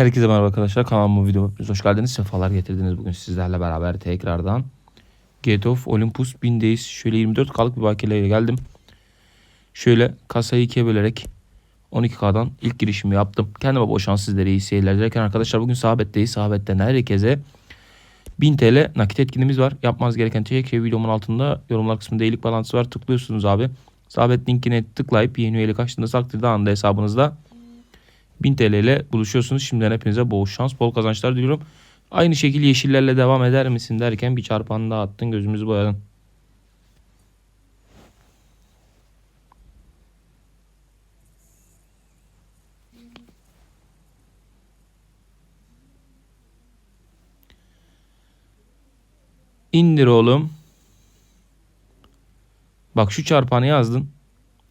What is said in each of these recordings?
Herkese merhaba arkadaşlar. Kanalıma videoma hoş geldiniz. Sefalar getirdiniz bugün sizlerle beraber tekrardan. Gate of Olympus 1000'deyiz. Şöyle 24 kalık bir bakiyeyle geldim. Şöyle kasayı ikiye bölerek 12K'dan ilk girişimi yaptım. Kendime bol şans sizlere iyi seyirler dilerken arkadaşlar bugün sahabetteyiz. Sahabetten herkese 1000 TL nakit etkinliğimiz var. Yapmanız gereken tek şey videomun altında yorumlar kısmında iyilik balansı var. Tıklıyorsunuz abi. Sahabet linkine tıklayıp yeni üyelik açtığınız takdirde anında hesabınızda 1000 TL ile buluşuyorsunuz. Şimdiden hepinize bol şans, bol kazançlar diliyorum. Aynı şekilde yeşillerle devam eder misin derken bir çarpan daha attın gözümüzü boyadın. İndir oğlum. Bak şu çarpanı yazdın.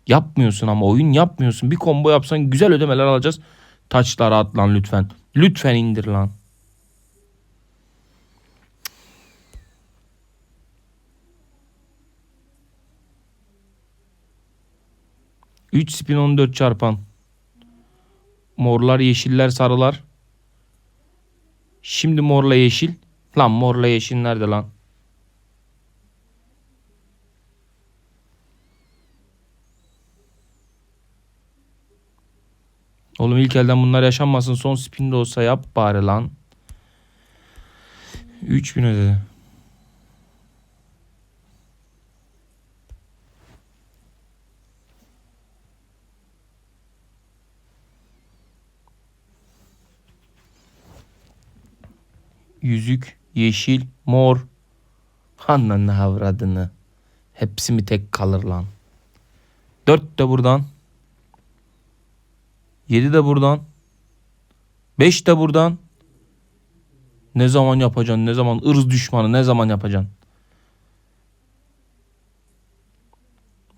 Yapmıyorsun ama oyun yapmıyorsun. Bir combo yapsan güzel ödemeler alacağız. Taçlara at lan lütfen. Lütfen indir lan. Üç spin 14 çarpan. Morlar, yeşiller, sarılar. Şimdi morla yeşil. Lan morla yeşil nerede lan? Oğlum ilk elden bunlar yaşanmasın. Son spin de olsa yap bari lan. 3000 ödedi. Yüzük, yeşil, mor. Ananı avradını. Hepsi mi tek kalır lan? Dört de buradan. 7 de buradan. 5 de buradan. Ne zaman yapacaksın? Ne zaman ırz düşmanı ne zaman yapacaksın?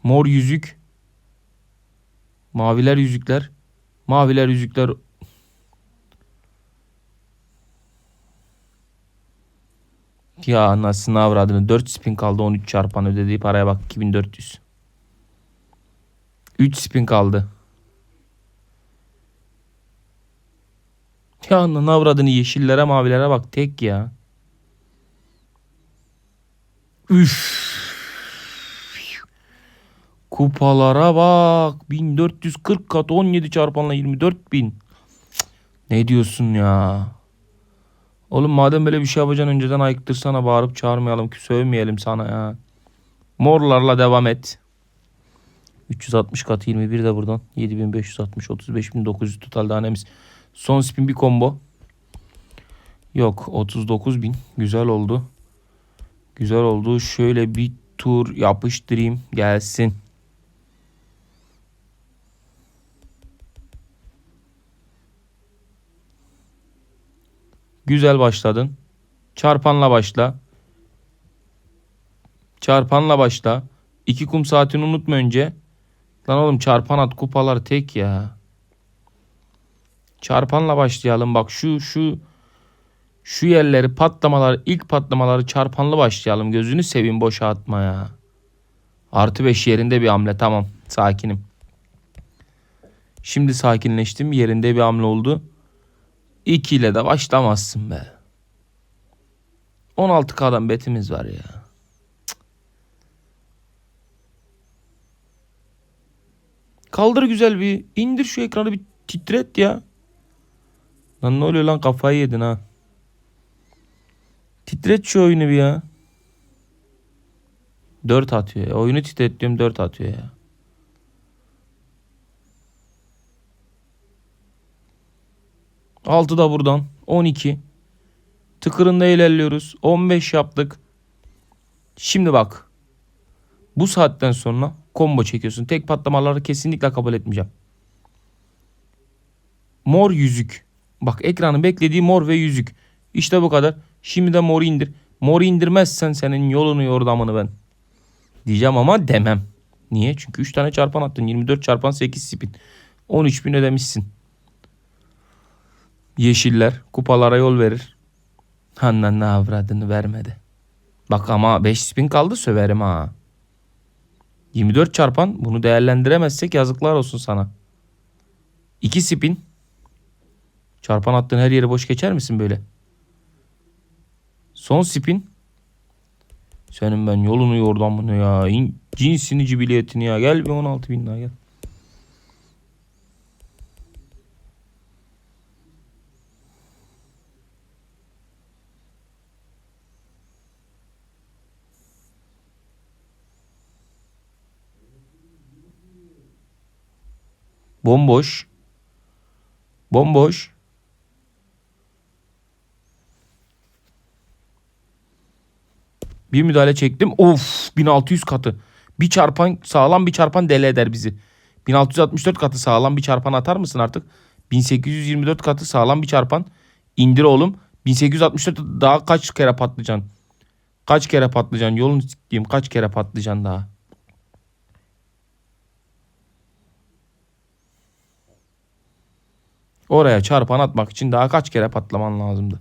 Mor yüzük. Maviler yüzükler. Maviler yüzükler. Ya anasını avradını 4 spin kaldı 13 çarpan ödediği paraya bak 2400. 3 spin kaldı. Ya ananı avradını yeşillere mavilere bak tek ya. Üf. Kupalara bak. 1440 kat 17 çarpanla 24 bin. Ne diyorsun ya? Oğlum madem böyle bir şey yapacaksın önceden ayıktırsana bağırıp çağırmayalım ki sövmeyelim sana ya. Morlarla devam et. 360 kat 21 de buradan. 7560 35900 total hanemiz. Son spin bir combo. Yok 39 bin. Güzel oldu. Güzel oldu. Şöyle bir tur yapıştırayım. Gelsin. Güzel başladın. Çarpanla başla. Çarpanla başla. İki kum saatini unutma önce. Lan oğlum çarpan at kupalar tek ya. Çarpanla başlayalım. Bak şu şu şu yerleri patlamalar ilk patlamaları çarpanlı başlayalım. Gözünü seveyim boşa atma ya. Artı 5 yerinde bir hamle tamam sakinim. Şimdi sakinleştim yerinde bir hamle oldu. 2 ile de başlamazsın be. 16K'dan betimiz var ya. Kaldır güzel bir indir şu ekranı bir titret ya. Lan ne oluyor lan kafayı yedin ha. Titret şu oyunu bir ya. 4 atıyor ya. Oyunu titret diyorum 4 atıyor ya. Altı da buradan. 12. Tıkırında ilerliyoruz. 15 yaptık. Şimdi bak. Bu saatten sonra combo çekiyorsun. Tek patlamaları kesinlikle kabul etmeyeceğim. Mor yüzük. Bak ekranın beklediği mor ve yüzük. İşte bu kadar. Şimdi de moru indir. Moru indirmezsen senin yolunu yordamını ben. Diyeceğim ama demem. Niye? Çünkü 3 tane çarpan attın. 24 çarpan 8 spin. 13 bin ödemişsin. Yeşiller kupalara yol verir. Hanna ne avradını vermedi. Bak ama 5 spin kaldı söverim ha. 24 çarpan bunu değerlendiremezsek yazıklar olsun sana. 2 spin Çarpan attığın her yere boş geçer misin böyle? Son spin. Senin ben yolunu yordamını ya. İn, cinsini cibiliyetini ya. Gel bir 16 bin daha gel. Bomboş. Bomboş. Bir müdahale çektim. Of 1600 katı. Bir çarpan sağlam bir çarpan deli eder bizi. 1664 katı sağlam bir çarpan atar mısın artık? 1824 katı sağlam bir çarpan. İndir oğlum. 1864 daha kaç kere patlıcan? Kaç kere patlıcan? Yolunu sikeyim. Kaç kere patlıcan daha? Oraya çarpan atmak için daha kaç kere patlaman lazımdı?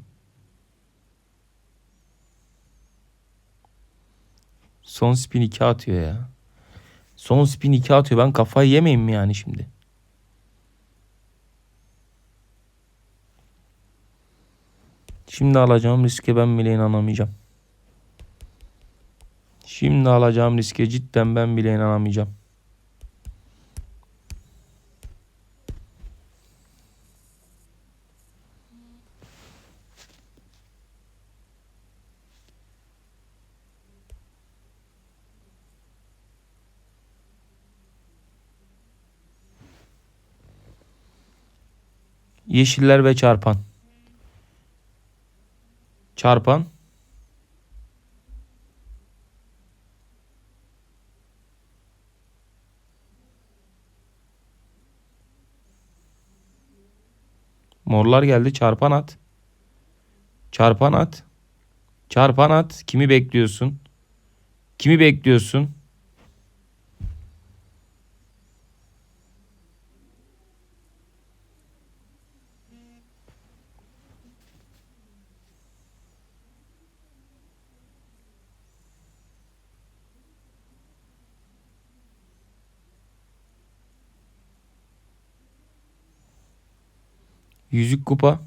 Son spin 2 atıyor ya. Son spin 2 atıyor. Ben kafayı yemeyeyim mi yani şimdi? Şimdi alacağım riske ben bile inanamayacağım. Şimdi alacağım riske cidden ben bile inanamayacağım. Yeşiller ve çarpan. Çarpan. Morlar geldi. Çarpan at. Çarpan at. Çarpan at. Kimi bekliyorsun? Kimi bekliyorsun? Yüzük kupa.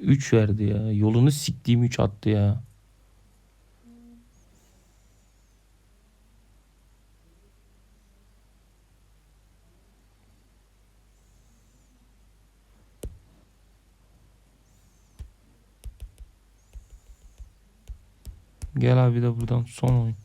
3 verdi ya. Yolunu siktiğim 3 attı ya. Gel abi de buradan son oyun.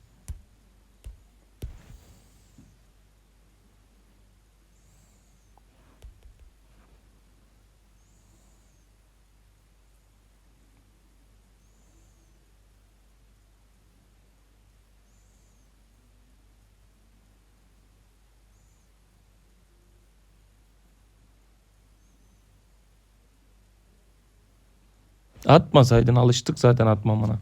Atmasaydın alıştık zaten atmamana.